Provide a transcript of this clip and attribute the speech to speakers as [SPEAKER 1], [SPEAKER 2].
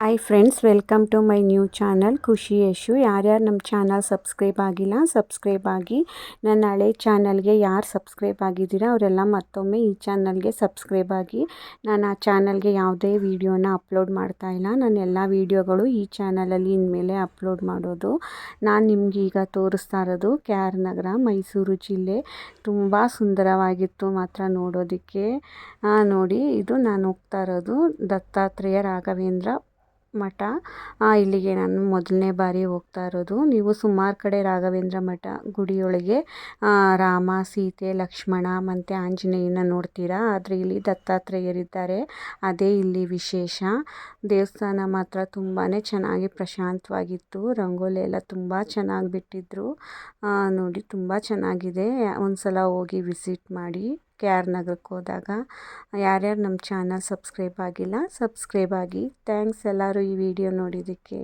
[SPEAKER 1] Hi friends welcome to my new channel Khushi Yashu ಯಾರ್ಯಾರು ನಮ್ಮ channel subscribe ಆಗಿಲ್ಲ subscribe ಆಗಿ ನನ್ನ ಹಳೆ ಚಾನಲ್ಗೆ ಯಾರು ಸಬ್ಸ್ಕ್ರೈಬ್ ಆಗಿದ್ದೀರಾ, ಅವರೆಲ್ಲ ಮತ್ತೊಮ್ಮೆ ಈ ಚಾನಲ್ಗೆ ಸಬ್ಸ್ಕ್ರೈಬ್ ಆಗಿ ನಾನು ಆ ಚಾನಲ್ಗೆ ಯಾವುದೇ ವೀಡಿಯೋನ ಅಪ್ಲೋಡ್ ಮಾಡ್ತಾ ಇಲ್ಲ. ನಾನು ಎಲ್ಲ ವೀಡಿಯೋಗಳು ಈ ಚಾನಲಲ್ಲಿ ಇನ್ಮೇಲೆ ಅಪ್ಲೋಡ್ ಮಾಡೋದು. ನಾನು ನಿಮ್ಗೆ ಈಗ ತೋರಿಸ್ತಾ ಇರೋದು ಕೆ ಆರ್ ನಗರ, ಮೈಸೂರು ಜಿಲ್ಲೆ. ತುಂಬ ಸುಂದರವಾಗಿತ್ತು ಮಾತ್ರ ನೋಡೋದಕ್ಕೆ. ನೋಡಿ, ಇದು ನಾನು ಹೋಗ್ತಾ ಇರೋದು ದತ್ತಾತ್ರೇಯ ರಾಘವೇಂದ್ರ ಮಠ. ಇಲ್ಲಿಗೆ ನಾನು ಮೊದಲನೇ ಬಾರಿ ಹೋಗ್ತಾ ಇರೋದು. ನೀವು ಸುಮಾರು ಕಡೆ ರಾಘವೇಂದ್ರ ಮಠ ಗುಡಿಯೊಳಗೆ. ರಾಮ, ಸೀತೆ, ಲಕ್ಷ್ಮಣ ಮತ್ತು ಆಂಜನೇಯನ ನೋಡ್ತೀರಾ? ಆದರೆ ಇಲ್ಲಿ ದತ್ತಾತ್ರೇಯರಿದ್ದಾರೆ. ಅದೇ ಇಲ್ಲಿ ವಿಶೇಷ. ದೇವಸ್ಥಾನ ಮಾತ್ರ ತುಂಬಾ ಚೆನ್ನಾಗಿ ಪ್ರಶಾಂತವಾಗಿತ್ತು. ರಂಗೋಲಿ ಎಲ್ಲ ತುಂಬ ಚೆನ್ನಾಗಿ ಬಿಟ್ಟಿದ್ದರು ನೋಡಿ ತುಂಬ ಚೆನ್ನಾಗಿದೆ. ಒಂದು ಸಲ ಹೋಗಿ ವಿಸಿಟ್ ಮಾಡಿ. ಕೆ ಆರ್ ನಗರಕ್ಕೆ ಹೋದಾಗ, ಯಾರ್ಯಾರು ನಮ್ಮ ಚಾನಲ್ ಸಬ್ಸ್ಕ್ರೈಬ್ ಆಗಿಲ್ಲ, ಸಬ್ಸ್ಕ್ರೈಬ್ ಆಗಿ. ಥ್ಯಾಂಕ್ಸ್ ಎಲ್ಲರೂ ಈ ವಿಡಿಯೋ ನೋಡಿದ್ದಕ್ಕೆ.